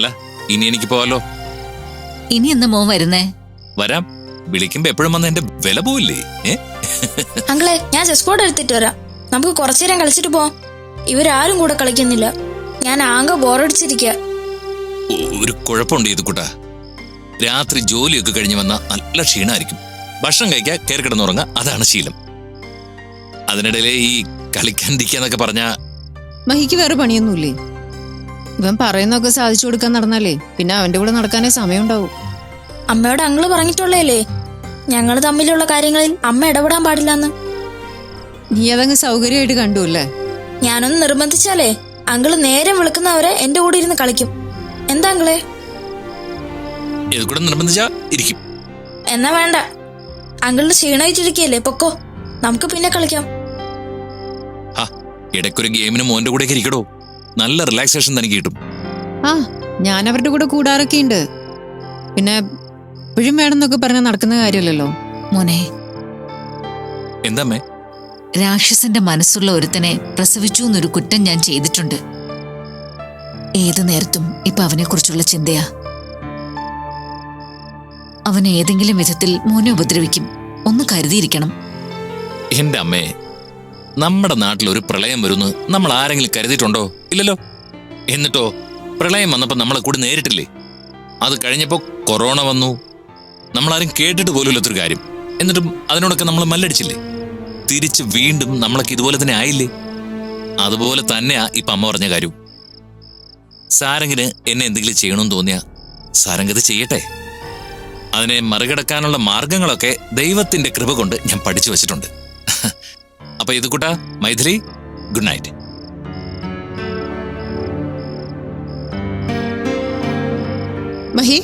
അല്ല ഇനി എനിക്ക് പോവാലോ? ഇനി എന്ന് മോൻ വരുന്നേ? വരാം. വിളിക്കുമ്പോ എപ്പോഴും വന്ന് എന്റെ വില പോവില്ലേ? ഏ? അങ്കിളെ ഞാൻ ചെസ് ബോർഡ് എടുത്തിട്ട് വരാം. നമുക്ക് കുറച്ചു നേരം കളിച്ചിട്ട് പോവാം. ഇവരാരും കൂടെ കളിക്കുന്നില്ല. ഞാൻ ആകെ ബോറടിച്ചിരിക്കുക ഒരു കുഴപ്പമുണ്ട് ഇത് കൂട്ടാ രാത്രി ജോലിയൊക്കെ കഴിഞ്ഞ് വന്ന നല്ല ക്ഷീണമായിരിക്കും ഭക്ഷണം കഴിക്കുക കയറി കിടന്നുറങ്ങുക അതാണ് ശീലം. അതിനിടയിലെ ഈ കളിക്കാണ്ടിരിക്കാന്നൊക്കെ പറഞ്ഞാ മഹിക്ക് വേറെ പണിയൊന്നുമില്ലേ? ഇവൻ പറയുന്നൊക്കെ സാധിച്ചു കൊടുക്കാൻ നടന്നാലേ പിന്നെ അവന്റെ കൂടെ നടക്കാനേ സമയമുണ്ടാവും. അമ്മയോട് അങ്ങൾ പറഞ്ഞിട്ടുള്ളേ ഞങ്ങൾ തമ്മിലുള്ള കാര്യങ്ങളിൽ അമ്മ ഇടപെടാൻ പാടില്ലെന്ന്. നീ അതങ്ങ് സൗകര്യമായിട്ട് കണ്ടുല്ലേ ഞാനൊന്ന് നിർബന്ധിച്ചാലേ അങ്കിൾ നേരെ വിളിക്കുന്നവരെ എന്റെ കൂടെ ഇരുന്ന് കളിക്കും. എന്താ അങ്കിളെ? ഇത് കൂടെ നിർബന്ധിച്ചാ ഇരിക്കും. എന്നാ വേണ്ട. അങ്കിളിന് ക്ഷീണായിട്ടിരിക്കല്ലേ പൊക്കോ. നമുക്ക് പിന്നെ കളിക്കാം. ആ ഇടയ്ക്കൊരു ഗെയിമിന് മോന്റെ കൂടെ ഇരിക്കടോ. നല്ല റിലാക്സേഷൻ തനിക്ക് കിട്ടും. ആ ഞാൻ അവരുടെ കൂടെ കൂടാറൊക്കെ ഉണ്ട് പിന്നെ എപ്പോഴും വേണമെന്നൊക്കെ പറഞ്ഞ നടക്കുന്ന കാര്യമല്ലല്ലോ. മോനെ എന്താമ്മേ? രാക്ഷസന്റെ മനസ്സുള്ള ഒരുത്തനെ പ്രസവിച്ചു എന്നൊരു കുറ്റം ഞാൻ ചെയ്തിട്ടുണ്ട്. ഏതു നേരത്തും ഇപ്പൊ അവനെക്കുറിച്ചുള്ള ചിന്തയാ. അവൻ ഏതെങ്കിലും വിധത്തിൽ മോനെ ഉപദ്രവിക്കും. ഒന്ന് കരുതിയിരിക്കണം. എന്റെ അമ്മേ നമ്മുടെ നാട്ടിൽ ഒരു പ്രളയം വരുന്നു നമ്മൾ ആരെങ്കിലും കരുതിയിട്ടുണ്ടോ? ഇല്ലല്ലോ. എന്നിട്ടോ പ്രളയം വന്നപ്പോൾ നമ്മളെ കൂടി നേരിട്ടില്ലേ? അത് കഴിഞ്ഞപ്പോൾ കൊറോണ വന്നു. നമ്മളാരും കേട്ടിട്ട് പോലും ഇല്ലാത്തൊരു കാര്യം. എന്നിട്ടും അതിനോടൊക്കെ നമ്മൾ മല്ലടിച്ചില്ലേ? തിരിച്ച് വീണ്ടും നമ്മളൊക്കെ ഇതുപോലെ തന്നെ ആയില്ലേ? അതുപോലെ തന്നെയാ ഇപ്പം അമ്മ പറഞ്ഞ കാര്യം. സാരംഗിന് എന്നെ എന്തെങ്കിലും ചെയ്യണമെന്ന് തോന്നിയാ സാരംഗത് ചെയ്യട്ടെ. അതിനെ മറികടക്കാനുള്ള മാർഗങ്ങളൊക്കെ ദൈവത്തിന്റെ കൃപ കൊണ്ട് ഞാൻ പഠിച്ചു വച്ചിട്ടുണ്ട്. അപ്പൊ ഇത് കൂട്ടാ. Mythili good night. മഹി.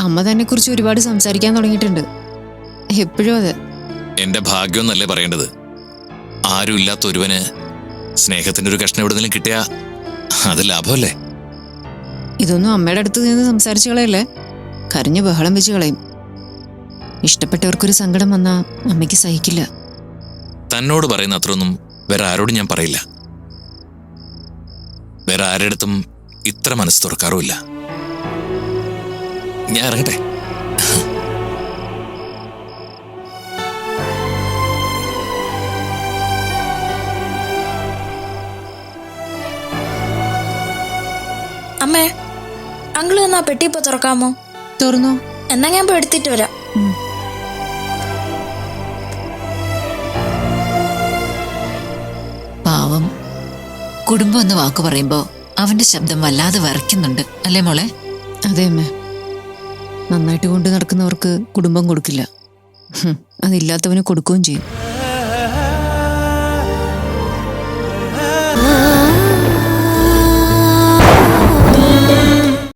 അമ്മ തന്നെ കുറിച്ച് ഒരുപാട് സംസാരിക്കാൻ തുടങ്ങിയിട്ടുണ്ട്. എപ്പോഴും അത്. എന്റെ ഭാഗ്യം എന്നല്ലേ പറയേണ്ടത്? ആരും ഇല്ലാത്ത ഒരുവന് സ്നേഹത്തിന്റെ ഒരു കഷ്ണം എവിടെന്നെങ്കിലും കിട്ടിയാ അത് ലാഭമല്ലേ? ഇതൊന്നും അമ്മയുടെ അടുത്ത് നിന്ന് സംസാരിച്ചു കളയല്ലേ? കരഞ്ഞ് ബഹളം വെച്ച് കളയും. ഇഷ്ടപ്പെട്ടവർക്കൊരു സങ്കടം വന്നാ അമ്മയ്ക്ക് സഹിക്കില്ല. തന്നോട് പറയുന്ന അത്രയൊന്നും വേറെ ആരോടും ഞാൻ പറയില്ല. വേറെ ആരുടെടുത്തും ഇത്ര മനസ്സ് തുറക്കാറുമില്ല. ഞാൻ ഇറങ്ങട്ടെ? അമ്മേ അങ്കിൾ എന്നാ പെട്ടി ഇപ്പൊ തുറക്കാമോ? തുറന്നു? എന്നാ ഞാൻ പോയി എടുത്തിട്ട് വരാം. കുടുംബം എന്ന് വാക്ക് പറയുമ്പോ അവന്റെ ശബ്ദം വല്ലാതെ വരയ്ക്കുന്നുണ്ട്. അല്ലേ മോളെ? അതെ അമ്മ. നന്നായിട്ട് കൊണ്ട് നടക്കുന്നവർക്ക് കുടുംബം കൊടുക്കില്ല. അതില്ലാത്തവന് കൊടുക്കുകയും ചെയ്യും.